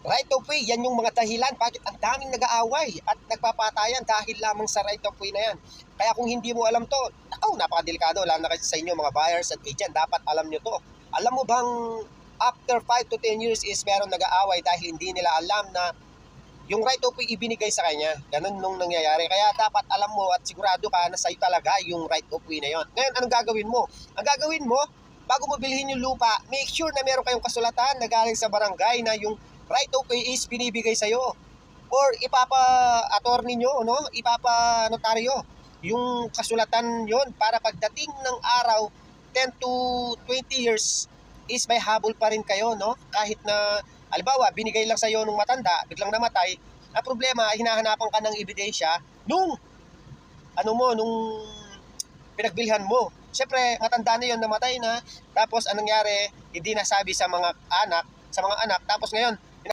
Right of way, yan yung mga dahilan bakit ang daming nag-aaway at nagpapatayan dahil lamang sa right of way na yan. Kaya kung hindi mo alam to, oh, napakadelikado, lalo na kasi sa inyo mga buyers at agent, dapat alam nyo to. Alam mo bang after 5 to 10 years is meron nag-aaway dahil hindi nila alam na yung right of way ibinigay sa kanya. Ganun nung nangyayari. Kaya dapat alam mo at sigurado ka na sa'yo talaga yung right of way na yon. Ngayon, anong gagawin mo? Ang gagawin mo, bago mo bilhin yung lupa, make sure na meron kayong kasulatan na galing sa barangay na yung right of way is binibigay sa'yo. Or ipapa-attorney nyo, no? ipapa-notaryo yung kasulatan yon para pagdating ng araw, 10 to 20 years is may habol pa rin kayo, no? Kahit na, alibawa, binigay lang sa'yo nung matanda, biglang namatay, ang problema, hinahanapan ka ng ebidensya nung, ano mo, nung pinagbilhan mo. Siyempre, matanda na yun, namatay na. Tapos, anong nangyari, hindi nasabi sa mga anak, sa mga anak. Tapos ngayon,